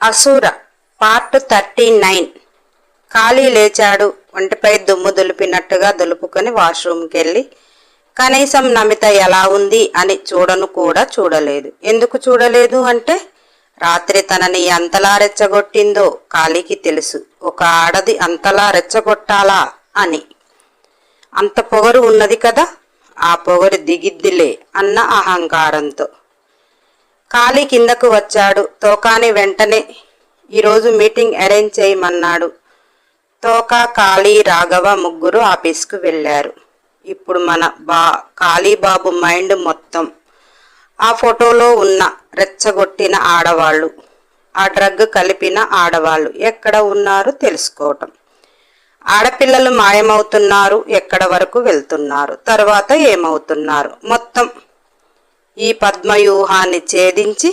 అసూర part thirty nine ఖాళీ లేచాడు. ఒంటిపై దుమ్ము దులిపినట్టుగా దులుపుకొని వాష్రూమ్కి వెళ్ళి కనీసం నమిత ఎలా ఉంది? అని చూడను కూడా చూడలేదు. ఎందుకు చూడలేదు అంటే రాత్రి తనని ఎంతలా రెచ్చగొట్టిందో కాళీకి తెలుసు. ఒక ఆడది అంతలా రెచ్చగొట్టాలా? అని. అంత పొగరు ఉన్నది కదా ఆ పొగరు దిగిద్దిలే అన్న అహంకారంతో. ఖాళీ కిందకు వచ్చాడు. తోకాని వెంటనే ఈరోజు మీటింగ్ అరేంజ్ చేయమన్నాడు. తోక కాళీ రాఘవ ముగ్గురు ఆఫీస్కు వెళ్ళారు. ఇప్పుడు మన బా కాళీబాబు మైండ్ మొత్తం ఆ ఫోటోలో ఉన్న రెచ్చగొట్టిన ఆడవాళ్ళు ఆ డ్రగ్ కలిపిన ఆడవాళ్ళు ఎక్కడ ఉన్నారు తెలుసుకోవటం. ఆడపిల్లలు మాయమవుతున్నారు ఎక్కడ వరకు వెళ్తున్నారు తర్వాత ఏమవుతున్నారు మొత్తం ఈ పద్మవ్యూహాన్ని ఛేదించి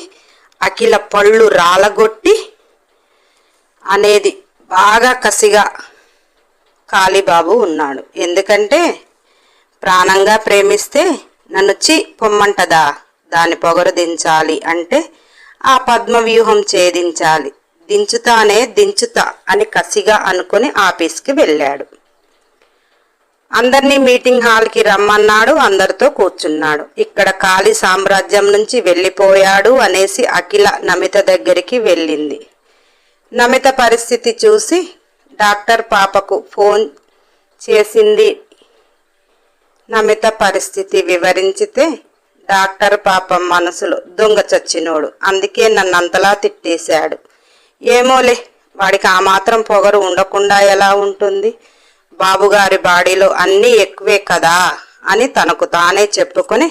అఖిల పళ్ళు రాలగొట్టి అనేది బాగా కసిగా కాళీబాబు ఉన్నాడు. ఎందుకంటే ప్రాణంగా ప్రేమిస్తే నన్ను చి పొమ్మంటదా? దాని పొగరు దించాలి అంటే ఆ పద్మవ్యూహం ఛేదించాలి. దించుతానే దించుతా అని కసిగా అనుకుని ఆఫీస్కి వెళ్ళాడు. అందరినీ మీటింగ్ హాల్కి రమ్మన్నాడు అందరితో కూర్చున్నాడు. ఇక్కడ కాళీ సామ్రాజ్యం నుంచి వెళ్ళిపోయాడు అనేసి అఖిల నమిత దగ్గరికి వెళ్ళింది. నమిత పరిస్థితి చూసి డాక్టర్ పాపకు ఫోన్ చేసింది. నమిత పరిస్థితి వివరించితే డాక్టర్ పాపం మనసులో దొంగ చచ్చినోడు. అందుకే నన్ను అంతలా తిట్టేశాడు. ఏమోలే వాడికి ఆ మాత్రం పొగరు ఉండకుండా ఎలా ఉంటుంది? బాబుగారి బాడీలో అన్నీ ఎక్కువే కదా అని తనకు తానే చెప్పుకొని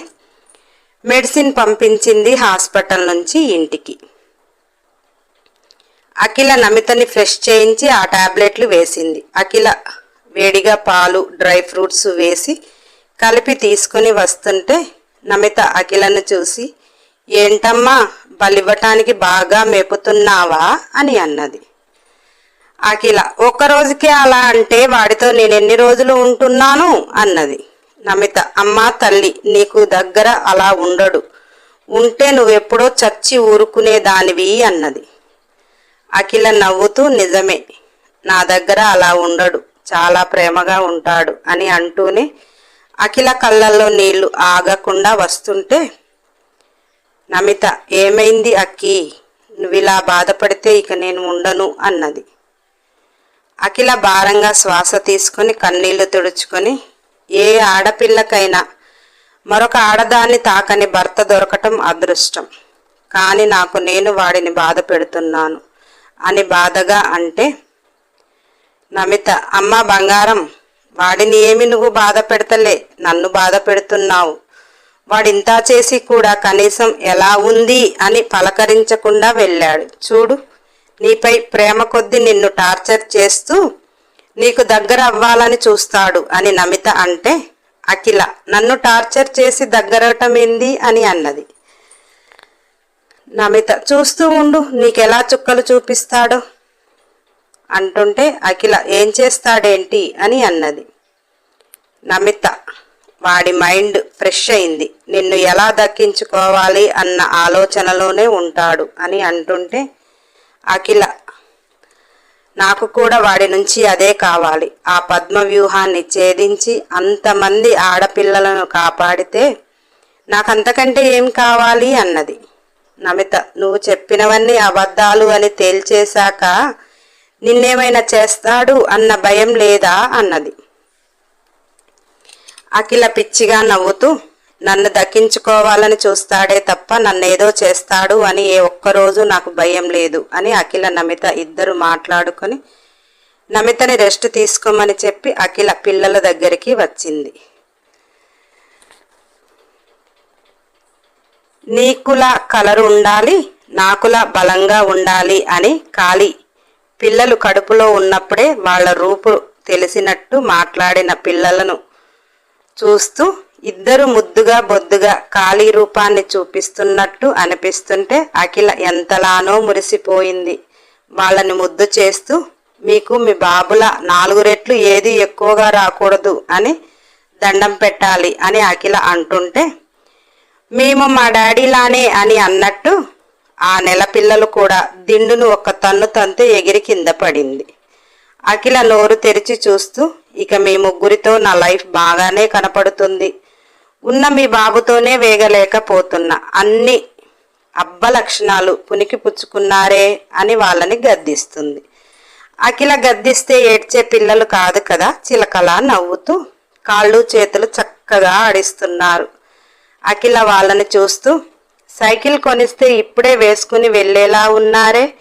మెడిసిన్ పంపించింది హాస్పిటల్ నుంచి ఇంటికి. అఖిల నమితని ఫ్రెష్ చేయించి ఆ టాబ్లెట్లు వేసింది. అఖిల వేడిగా పాలు డ్రై ఫ్రూట్స్ వేసి కలిపి తీసుకుని వస్తుంటే నమిత అఖిలను చూసి ఏంటమ్మా బలివ్వటానికి బాగా మేపుతున్నావా? అని అన్నది. అఖిల ఒక్క రోజుకే అలా అంటే వాడితో నేను ఎన్ని రోజులు ఉంటున్నాను? అన్నది. నమిత అమ్మా తల్లి నీకు దగ్గర అలా ఉండడు. ఉంటే నువ్వెప్పుడో చచ్చి ఊరుకునేదానివి అన్నది. అఖిల నవ్వుతూ నిజమే నా దగ్గర అలా ఉండడు చాలా ప్రేమగా ఉంటాడు అని అంటూనే అఖిల కళ్ళల్లో నీళ్ళు ఆగకుండా వస్తుంటే నమిత ఏమైంది అక్కి? నువ్వు ఇలా బాధపడితే ఇక నేను ఉండను అన్నది. అఖిల భారంగా శ్వాస తీసుకుని కన్నీళ్ళు తుడుచుకొని ఏ ఆడపిల్లకైనా మరొక ఆడదాన్ని తాకని భర్త దొరకటం అదృష్టం. కానీ నాకు నేను వాడిని బాధ పెడుతున్నాను అని బాధగా అంటే నమిత అమ్మ బంగారం వాడిని ఏమి నువ్వు బాధ పెడతలే? నన్ను బాధ పెడుతున్నావు. వాడింతా చేసి కూడా కనీసం ఎలా ఉంది? అని పలకరించకుండా వెళ్ళాడు. చూడు నీపై ప్రేమ కొద్దీ నిన్ను టార్చర్ చేస్తూ నీకు దగ్గర అవ్వాలని చూస్తాడు అని నమిత అంటే అఖిల నన్ను టార్చర్ చేసి దగ్గరవటం ఏంది అని అన్నది. నమిత చూస్తూ ఉండు నీకెలా చుక్కలు చూపిస్తాడో? అంటుంటే అఖిల ఏం చేస్తాడేంటి అని అన్నది. నమిత వాడి మైండ్ ఫ్రెష్ అయింది. నిన్ను ఎలా దక్కించుకోవాలి అన్న ఆలోచనలోనే ఉంటాడు అని అంటుంటే అఖిల నాకు కూడా వాడి నుంచి అదే కావాలి. ఆ పద్మ వ్యూహాన్ని ఛేదించి అంతమంది ఆడపిల్లలను కాపాడితే నాకంతకంటే ఏం కావాలి అన్నది. నమిత నువ్వు చెప్పినవన్నీ అబద్ధాలు అని తేల్చేశాక నిన్నేమైనా చేస్తాడు అన్న భయం లేదా అన్నది. అఖిల పిచ్చిగా నవ్వుతూ నన్ను దక్కించుకోవాలని చూస్తాడే తప్ప నన్నేదో చేస్తాడు అని ఏ ఒక్కరోజు నాకు భయం లేదు అని అఖిల నమిత ఇద్దరు మాట్లాడుకొని నమితని రెస్ట్ తీసుకోమని చెప్పి అఖిల పిల్లల దగ్గరికి వచ్చింది. నీకులా కలరు ఉండాలి నాకులా బలంగా ఉండాలి అని కాళీ పిల్లలు కడుపులో ఉన్నప్పుడే వాళ్ళ రూపు తెలిసినట్టు మాట్లాడిన పిల్లలను చూస్తూ ఇద్దరు ముద్దుగా బొద్దుగా ఖాళీ రూపాన్ని చూపిస్తున్నట్టు అనిపిస్తుంటే అఖిల ఎంతలానో మురిసిపోయింది. వాళ్ళని ముద్దు చేస్తూ మీకు మీ బాబుల నాలుగు రెట్లు ఏది ఎక్కువగా రాకూడదు అని దండం పెట్టాలి అని అఖిల అంటుంటే మేము మా డాడీలానే అని అన్నట్టు ఆ నెల పిల్లలు కూడా దిండును ఒక తన్ను తంతే ఎగిరి కింద పడింది. అఖిల నోరు తెరిచి చూస్తూ ఇక మీ ముగ్గురితో నా లైఫ్ బాగానే కనపడుతుంది. ఉన్న మీ బాబుతోనే వేగలేకపోతున్నా. అన్ని అబ్బ లక్షణాలు పునికి పుచ్చుకున్నారే అని వాళ్ళని గద్దిస్తుంది. అఖిల గద్దిస్తే ఏడ్చే పిల్లలు కాదు కదా? చిలకలా నవ్వుతూ కాళ్ళు చేతులు చక్కగా ఆడిస్తున్నారు. అఖిల వాళ్ళని చూస్తూ సైకిల్ కొనిస్తే ఇప్పుడే వేసుకుని వెళ్ళేలా ఉన్నారే?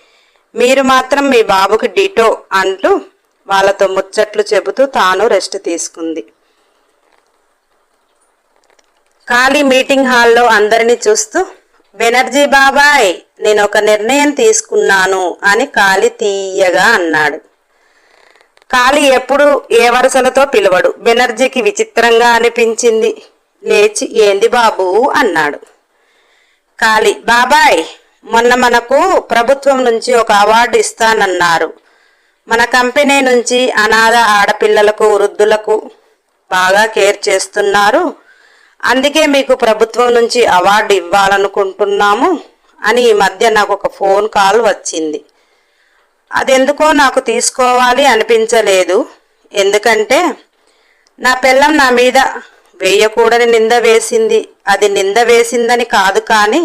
మీరు మాత్రం మీ బాబుకి డిటో అంటూ వాళ్ళతో ముచ్చట్లు చెబుతూ తాను రెస్ట్ తీసుకుంది. ఖాళీ మీటింగ్ హాల్లో అందరినీ చూస్తూ బెనర్జీ బాబాయ్ నేను ఒక నిర్ణయం తీసుకున్నాను అని కాళీ తీయగా అన్నాడు. కాళీ ఎప్పుడు ఏ వరుసలతో పిలవడు. బెనర్జీకి విచిత్రంగా అనిపించింది. లేచి ఏంది బాబు అన్నాడు. కాళీ బాబాయ్ మొన్న మనకు ప్రభుత్వం నుంచి ఒక అవార్డు ఇస్తానన్నారు. మన కంపెనీ నుంచి అనాథ ఆడపిల్లలకు వృద్ధులకు బాగా కేర్ చేస్తున్నారు. అందుకే మీకు ప్రభుత్వం నుంచి అవార్డు ఇవ్వాలనుకుంటున్నాము అని ఈ మధ్య నాకు ఒక ఫోన్ కాల్ వచ్చింది. అదెందుకో నాకు తీసుకోవాలి అనిపించలేదు. ఎందుకంటే నా పిల్లం నా మీద వేయకూడని నింద వేసింది. అది నింద వేసిందని కాదు కానీ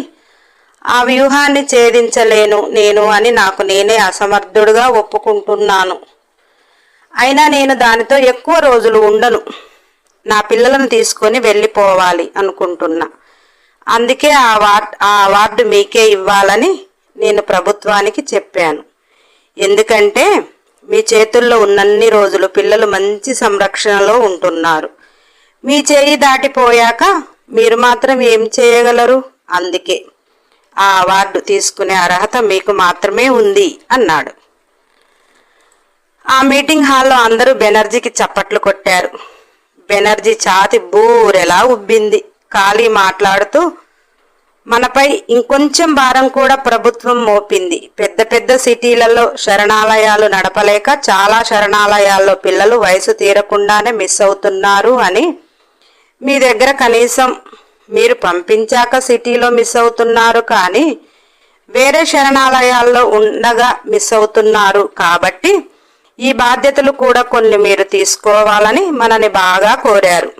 ఆ వ్యూహాన్ని ఛేదించలేను నేను అని నాకు నేనే అసమర్థుడుగా ఒప్పుకుంటున్నాను. అయినా నేను దానితో ఎక్కువ రోజులు ఉండను. నా పిల్లలను తీసుకొని వెళ్ళిపోవాలి అనుకుంటున్నా. అందుకే ఆ వార్డ్ ఆ అవార్డు మీకే ఇవ్వాలని నేను ప్రభుత్వానికి చెప్పాను. ఎందుకంటే మీ చేతుల్లో ఉన్నన్ని రోజులు పిల్లలు మంచి సంరక్షణలో ఉంటున్నారు. మీ చేయి దాటిపోయాక మీరు మాత్రం ఏం చేయగలరు? అందుకే ఆ అవార్డు తీసుకునే అర్హత మీకు మాత్రమే ఉంది అన్నాడు. ఆ మీటింగ్ హాల్లో అందరూ బెనర్జీకి చప్పట్లు కొట్టారు. బెనర్జీ ఛాతి బూరెలా ఉబ్బింది. ఖాళీ మాట్లాడుతూ మనపై ఇంకొంచెం భారం కూడా ప్రభుత్వం మోపింది. పెద్ద పెద్ద సిటీలలో శరణాలయాలు నడపలేక చాలా శరణాలయాల్లో పిల్లలు వయసు తీరకుండానే మిస్ అవుతున్నారు అని మీ దగ్గర కనీసం మీరు పంపించాక సిటీలో మిస్ అవుతున్నారు కానీ వేరే శరణాలయాల్లో ఉండగా మిస్ అవుతున్నారు కాబట్టి ఈ బాధ్యతలు కూడా కొన్ని మీరు తీసుకోవాలని మనని బాగా కోరారు.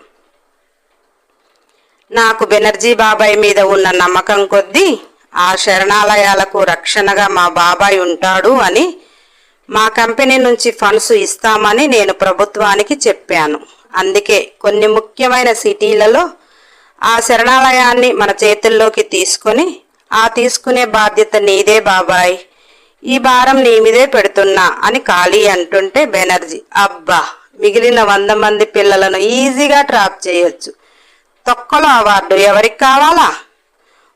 నాకు బెనర్జీ బాబాయ్ మీద ఉన్న నమ్మకం కొద్దీ ఆ శరణాలయాలకు రక్షణగా మా బాబాయ్ ఉంటాడు అని మా కంపెనీ నుంచి ఫండ్స్ ఇస్తామని నేను ప్రభుత్వానికి చెప్పాను. అందుకే కొన్ని ముఖ్యమైన సిటీలలో ఆ శరణాలయాన్ని మన చేతుల్లోకి తీసుకొని ఆ తీసుకునే బాధ్యత నీదే బాబాయ్. ఈ భారం నీ మీదే పెడుతున్నా అని ఖాళీ అంటుంటే బెనర్జీ అబ్బా మిగిలిన వంద మంది పిల్లలను ఈజీగా ట్రాప్ చేయొచ్చు. తొక్కలో అవార్డు ఎవరికి కావాలా?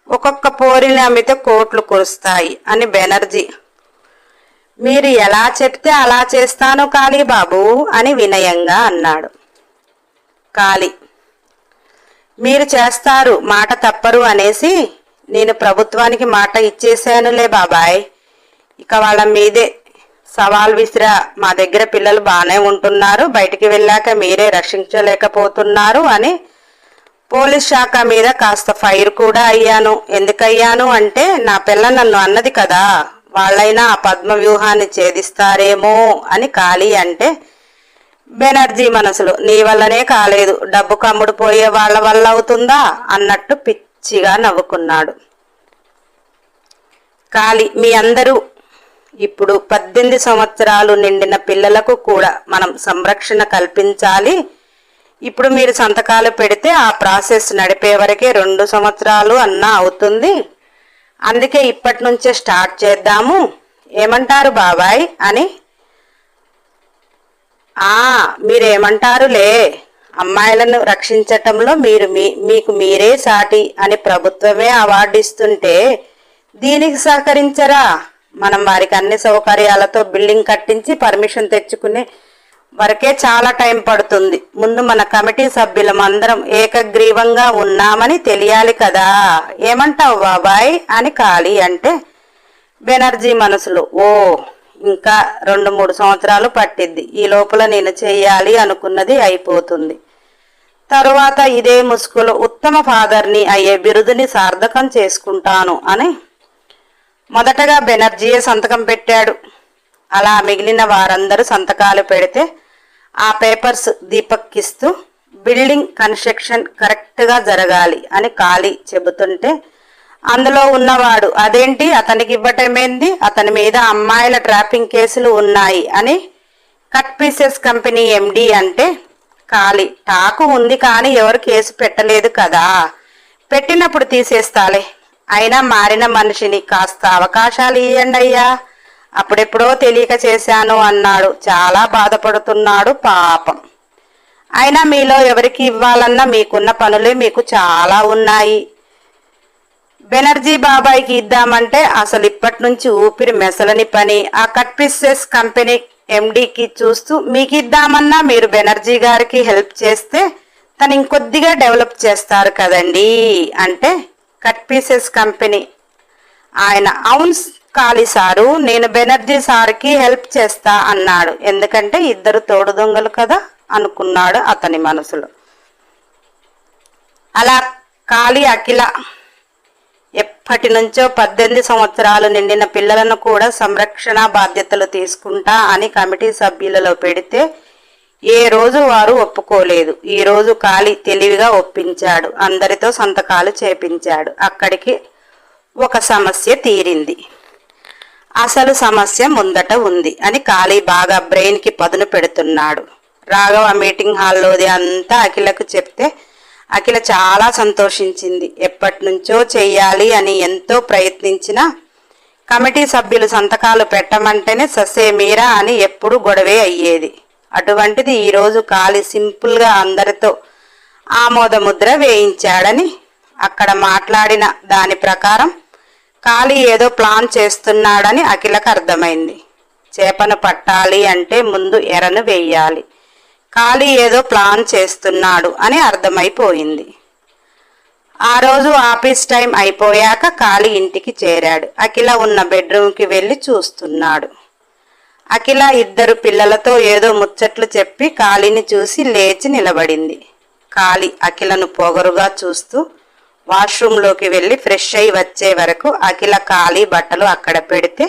ఒక్కొక్క పోరిని అమ్మితే కోట్లు కురుస్తాయి అని బెనర్జీ. మీరు ఎలా చెప్తే అలా చేస్తాను కాళీ బాబు అని వినయంగా అన్నాడు. కాళీ మీరు చేస్తారు మాట తప్పరు అనేసి నేను ప్రభుత్వానికి మాట ఇచ్చేసానులే బాబాయ్. ఇక వాళ్ళ మీదే సవాల్ విసిరా మా దగ్గర పిల్లలు బాగానే ఉంటున్నారు. బయటికి వెళ్ళాక మీరే రక్షించలేకపోతున్నారు అని పోలీస్ శాఖ మీద కాస్త ఫైర్ కూడా అయ్యాను. ఎందుకయ్యాను అంటే నా పిల్ల నన్ను అన్నది కదా వాళ్ళైనా ఆ పద్మ వ్యూహాన్ని ఛేదిస్తారేమో అని ఖాళీ అంటే బెనర్జీ మనసులో నీ వల్లనే కాలేదు డబ్బు కమ్ముడు పోయే వాళ్ళ వల్ల అవుతుందా అన్నట్టు పిచ్చిగా నవ్వుకున్నాడు. కాలి మీ అందరూ ఇప్పుడు పద్దెనిమిది సంవత్సరాలు నిండిన పిల్లలకు కూడా మనం సంరక్షణ కల్పించాలి. ఇప్పుడు మీరు సంతకాలు పెడితే ఆ ప్రాసెస్ నడిపే వరకే రెండు సంవత్సరాలు అన్నా అవుతుంది. అందుకే ఇప్పటి నుంచే స్టార్ట్ చేద్దాము. ఏమంటారు బాబాయ్ అని. ఆ మీరేమంటారులే? అమ్మాయిలను రక్షించటంలో మీరు మీ మీకు మీరే సాటి అని ప్రభుత్వమే అవార్డు ఇస్తుంటే దీనికి సహకరించరా? మనం వారికి అన్ని సౌకర్యాలతో బిల్డింగ్ కట్టించి పర్మిషన్ తెచ్చుకునే వరకే చాలా టైం పడుతుంది. ముందు మన కమిటీ సభ్యులం అందరం ఏకగ్రీవంగా ఉన్నామని తెలియాలి కదా. ఏమంటావు బాబాయ్? అని ఖాళీ అంటే బెనర్జీ మనసులో ఓ ఇంకా రెండు మూడు సంవత్సరాలు పట్టిద్ది. ఈ లోపల నేను చేయాలి అనుకున్నది అయిపోతుంది. తరువాత ఇదే ముసుగులో ఉత్తమ ఫాదర్ని అయ్యే బిరుదుని సార్థకం చేసుకుంటాను అని మొదటగా బెనర్జీయే సంతకం పెట్టాడు. అలా మిగిలిన వారందరూ సంతకాలు పెడితే ఆ పేపర్స్ దీపక్కిస్తూ బిల్డింగ్ కన్స్ట్రక్షన్ కరెక్ట్గా జరగాలి అని ఖాళీ చెబుతుంటే అందులో ఉన్నవాడు అదేంటి? అతనికి ఇవ్వటమేంది అతని మీద అమ్మాయిల ట్రాపింగ్ కేసులు ఉన్నాయి అని కట్ పీసెస్ కంపెనీ ఎండి అంటే ఖాళీ టాకు ఉంది కానీ ఎవరు కేసు పెట్టలేదు కదా. పెట్టినప్పుడు తీసేస్తాలే. అయినా మారిన మనిషిని కాస్త అవకాశాలు ఇవ్వండి అయ్యా అప్పుడెప్పుడో తెలియక చేశాను అన్నాడు. చాలా బాధపడుతున్నాడు పాపం. అయినా మీలో ఎవరికి ఇవ్వాలన్నా మీకున్న పనులే మీకు చాలా ఉన్నాయి. బెనర్జీ బాబాయ్కి ఇద్దామంటే అసలు ఇప్పటి నుంచి ఊపిరి మెసలని పని. ఆ కట్పిస్సెస్ కంపెనీ ఎండికి చూస్తూ మీకు ఇద్దామన్నా మీరు బెనర్జీ గారికి హెల్ప్ చేస్తే తను ఇంకొద్దిగా డెవలప్ చేస్తారు కదండి అంటే కట్ పీసెస్ కంపెనీ. ఆయన అవును కాళీ సారు నేను బెనర్జీ సార్కి హెల్ప్ చేస్తా అన్నాడు. ఎందుకంటే ఇద్దరు తోడు దొంగలు కదా అనుకున్నాడు అతని మనసులో. అలా కాళీ అఖిల ఎప్పటి నుంచో పద్దెనిమిది సంవత్సరాలు నిండిన పిల్లలను కూడా సంరక్షణ బాధ్యతలు తీసుకుంటా అని కమిటీ సభ్యులలో పెడితే ఏ రోజు వారు ఒప్పుకోలేదు. ఈ రోజు కాళీ తెలివిగా ఒప్పించాడు. అందరితో సంతకాలు చేపించాడు. అక్కడికి ఒక సమస్య తీరింది. అసలు సమస్య ముందట ఉంది అని కాళీ బాగా బ్రెయిన్కి పదును పెడుతున్నాడు. రాఘవ మీటింగ్ హాల్లోది అంతా అఖిలకు చెప్తే అఖిల చాలా సంతోషించింది. ఎప్పటి నుంచో చెయ్యాలి అని ఎంతో ప్రయత్నించినా కమిటీ సభ్యులు సంతకాలు పెట్టమంటేనే ససే మీరా అని ఎప్పుడు గొడవే అయ్యేది. అటువంటిది ఈరోజు ఖాళీ సింపుల్గా అందరితో ఆమోద ముద్ర వేయించాడని అక్కడ మాట్లాడిన దాని ప్రకారం ఖాళీ ఏదో ప్లాన్ చేస్తున్నాడని అఖిలకు అర్థమైంది. చేపను పట్టాలి అంటే ముందు ఎరను వేయాలి. ఖాళీ ఏదో ప్లాన్ చేస్తున్నాడు అని అర్థమైపోయింది. ఆ రోజు ఆఫీస్ టైం అయిపోయాక కాలి ఇంటికి చేరాడు. అఖిల ఉన్న బెడ్రూమ్కి వెళ్ళి చూస్తున్నాడు. అఖిల ఇద్దరు పిల్లలతో ఏదో ముచ్చట్లు చెప్పి కాళీని చూసి లేచి నిలబడింది. కాళీ అఖిలను పొగరుగా చూస్తూ వాష్రూంలోకి వెళ్ళి ఫ్రెష్ అయి వచ్చే వరకు అఖిల ఖాళీ బట్టలు అక్కడ పెడితే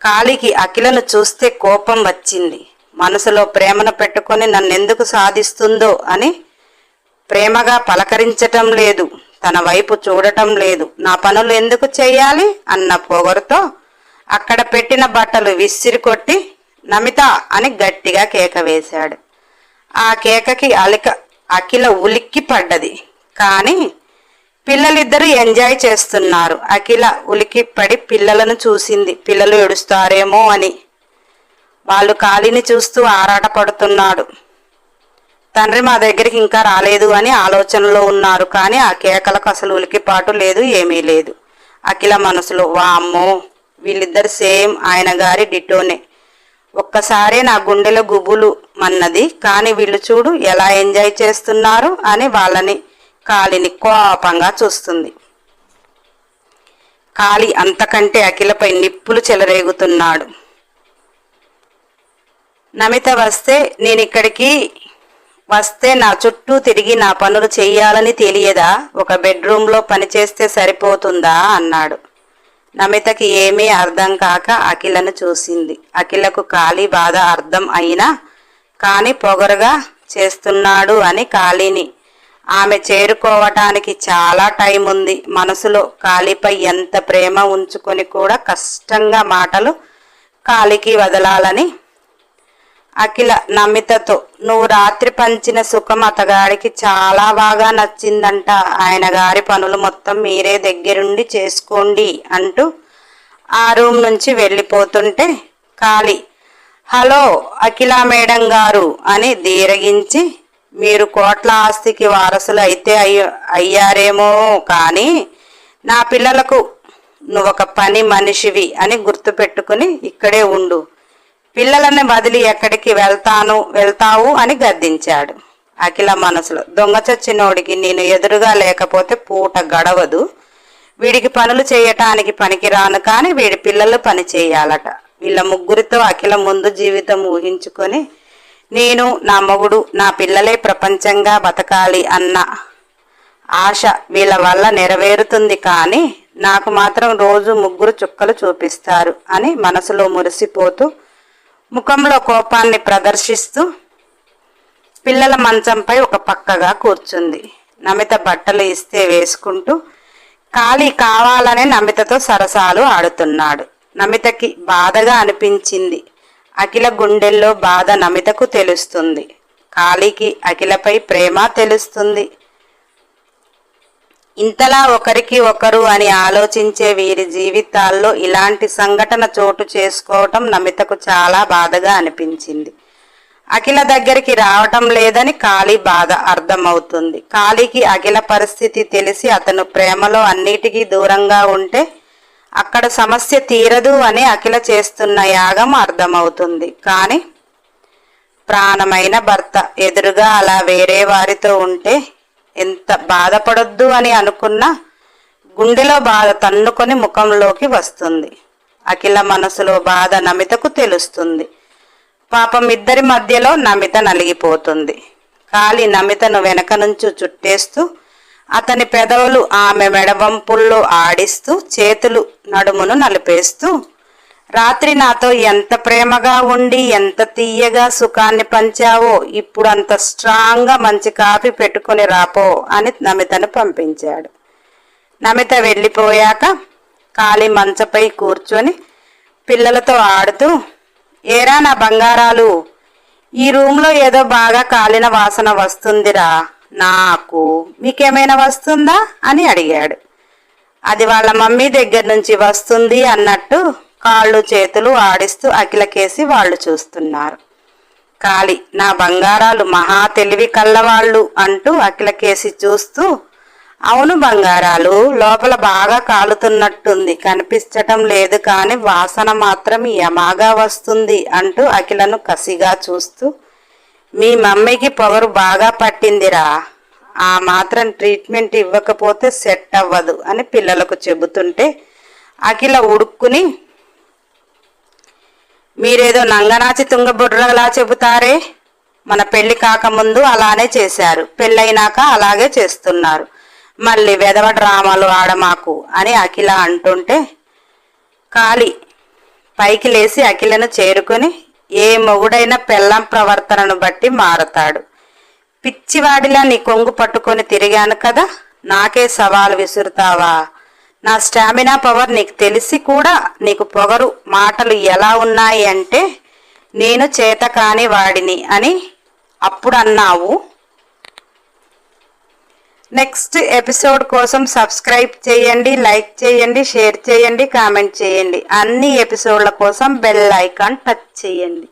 కాళీకి అఖిలను చూస్తే కోపం వచ్చింది. మనసులో ప్రేమను పెట్టుకొని నన్నెందుకు సాధిస్తుందో అని ప్రేమగా పలకరించటం లేదు. తన వైపు చూడటం లేదు. నా పనులు ఎందుకు చేయాలి? అన్న పొగరుతో అక్కడ పెట్టిన బట్టలు విసిరి కొట్టి నమిత అని గట్టిగా కేక వేశాడు. ఆ కేకకి అలిక అఖిల ఉలిక్కి పడ్డది. కానీ పిల్లలిద్దరూ ఎంజాయ్ చేస్తున్నారు. అఖిల ఉలికి పడి పిల్లలను చూసింది. పిల్లలు ఏడుస్తారేమో అని. వాళ్ళు కాలిని చూస్తూ ఆరాటపడుతున్నాడు. తండ్రి మా దగ్గరికి ఇంకా రాలేదు అని ఆలోచనలో ఉన్నారు. కానీ ఆ కేకలకు అసలు ఉలికిపాటు లేదు ఏమీ లేదు. అఖిల మనసులో వా అమ్మో వీళ్ళిద్దరు సేమ్ ఆయన గారి డిటోనే. ఒక్కసారే నా గుండెలో గుబులు మన్నది కానీ వీళ్ళు చూడు ఎలా ఎంజాయ్ చేస్తున్నారు అని వాళ్ళని కాలిని కోపంగా చూస్తుంది. కాలి అంతకంటే అఖిలపై నిప్పులు చెలరేగుతున్నాడు. నమిత వస్తే నేను ఇక్కడికి వస్తే నా చుట్టూ తిరిగి నా పనులు చెయ్యాలని తెలియదా? ఒక బెడ్రూమ్లో పనిచేస్తే సరిపోతుందా? అన్నాడు. నమితకి ఏమీ అర్థం కాక అఖిలను చూసింది. అఖిలకు కాళీ బాధ అర్థం అయినా కాని పొగరుగా చేస్తున్నాడు అని కాళీని. ఆమె చేరుకోవటానికి చాలా టైం ఉంది. మనసులో కాళీపై ఎంత ప్రేమ ఉంచుకొని కూడా కష్టంగా మాటలు కాలికి వదలాలని అఖిల నమితతో నువ్వు రాత్రి పంచిన సుఖం అతగాడికి చాలా బాగా నచ్చిందంట. ఆయన గారి పనులు మొత్తం మీరే దగ్గరుండి చేసుకోండి అంటూ ఆ రూమ్ నుంచి వెళ్ళిపోతుంటే ఖాళీ. హలో అఖిల మేడం గారు అని దీరగించి మీరు కోట్ల ఆస్తికి వారసులు అయితే అయ్య అయ్యారేమో కానీ నా పిల్లలకు నువ్వొక పని మనిషివి అని గుర్తుపెట్టుకుని ఇక్కడే ఉండు. పిల్లలని బదిలి ఎక్కడికి వెళ్తాను వెళ్తావు అని గద్దించాడు. అఖిల మనసులో దొంగచచ్చినోడికి నేను ఎదురుగా లేకపోతే పూట గడవదు. వీడికి పనులు చేయటానికి పనికిరాను కానీ వీడి పిల్లలు పని చేయాలట. వీళ్ళ ముగ్గురితో అఖిల ముందు జీవితం ఊహించుకొని నేను నా మొగుడు నా పిల్లలే ప్రపంచంగా బతకాలి అన్న ఆశ వీళ్ళ వల్ల నెరవేరుతుంది కానీ నాకు మాత్రం రోజు ముగ్గురు చుక్కలు చూపిస్తారు అని మనసులో మురిసిపోతూ ముఖంలో కోపాన్ని ప్రదర్శిస్తూ పిల్లల మంచంపై ఒక పక్కగా కూర్చుంది. నమిత బట్టలు ఇస్తే వేసుకుంటూ ఖాళీ కావాలనే నమితతో సరసాలు ఆడుతున్నాడు. నమితకి బాధగా అనిపించింది. అఖిల గుండెల్లో బాధ నమితకు తెలుస్తుంది. ఖాళీకి అఖిలపై ప్రేమ తెలుస్తుంది. ఇంతలా ఒకరికి ఒకరు అని ఆలోచించే వీరి జీవితాల్లో ఇలాంటి సంఘటన చోటు చేసుకోవటం నమితకు చాలా బాధగా అనిపించింది. అఖిల దగ్గరికి రావటం లేదని కాళీ బాధ అర్థమవుతుంది. కాళీకి అఖిల పరిస్థితి తెలిసి అతను ప్రేమలో అన్నిటికీ దూరంగా ఉంటే అక్కడ సమస్య తీరదు అని అఖిల చేస్తున్న యాగం అర్థమవుతుంది. కానీ ప్రాణమైన భర్త ఎదురుగా అలా వేరే వారితో ఉంటే ఎంత బాధపడొద్దు అని అనుకున్నా గుండెలో బాధ తన్నుకొని ముఖంలోకి వస్తుంది. అఖిల మనసులో బాధ నమితకు తెలుస్తుంది. పాపం ఇద్దరి మధ్యలో నమిత నలిగిపోతుంది. కాలి నమితను వెనక నుంచి చుట్టేస్తూ అతని పెదవులు ఆమె మెడవంపుల్లో ఆడిస్తూ చేతులు నడుమును నలిపేస్తూ రాత్రి నాతో ఎంత ప్రేమగా ఉండి ఎంత తీయగా సుఖాన్ని పంచావో ఇప్పుడు అంత స్ట్రాంగ్గా మంచి కాఫీ పెట్టుకుని రాపో అని నమితను పంపించాడు. నమిత వెళ్ళిపోయాక ఖాళీ మంచపై కూర్చొని పిల్లలతో ఆడుతూ ఏరా నా బంగారాలు ఈ రూమ్లో ఏదో బాగా కాలిన వాసన వస్తుందిరా నాకు మీకేమైనా వస్తుందా? అని అడిగాడు. అది వాళ్ళ మమ్మీ దగ్గర నుంచి వస్తుంది అన్నట్టు కాళ్ళు చేతులు ఆడిస్తూ అఖిలకేసి వాళ్ళు చూస్తున్నారు. కాళి నా బంగారాలు మహా తెలివి కళ్ళవాళ్ళు అంటూ అఖిలకేసి చూస్తూ అవును బంగారాలు లోపల బాగా కాలుతున్నట్టుంది కనిపించటం లేదు కానీ వాసన మాత్రం యమాగా వస్తుంది అంటూ అఖిలను కసిగా చూస్తూ మీ మమ్మీకి పొగరు బాగా పట్టిందిరా. ఆ మాత్రం ట్రీట్మెంట్ ఇవ్వకపోతే సెట్ అవ్వదు అని పిల్లలకు చెబుతుంటే అఖిల ఉడుక్కుని మీరేదో నంగనాచి తుంగబుర్రలా చెబుతారే? మన పెళ్ళి కాకముందు అలానే చేశారు. పెళ్ళైనాక అలాగే చేస్తున్నారు. మళ్ళీ వెధవ డ్రామాలు ఆడమాకు అని అఖిల అంటుంటే కాలి పైకి లేచి అఖిలను చేరుకొని ఏ మొగుడైన పెళ్ళం ప్రవర్తనను బట్టి మారతాడు. పిచ్చివాడిలా నీ కొంగు పట్టుకొని తిరిగాను కదా నాకే సవాలు విసురుతావా? నా స్టామినా పవర్ నీకు తెలిసి కూడా నీకు పొగరు మాటలు ఎలా ఉన్నాయి అంటే నేను చేత కాని వాడిని అని అప్పుడు అన్నావు. నెక్స్ట్ ఎపిసోడ్ కోసం సబ్స్క్రైబ్ చేయండి లైక్ చేయండి షేర్ చేయండి కామెంట్ చేయండి. అన్ని ఎపిసోడ్ల కోసం బెల్ ఐకాన్ టచ్ చేయండి.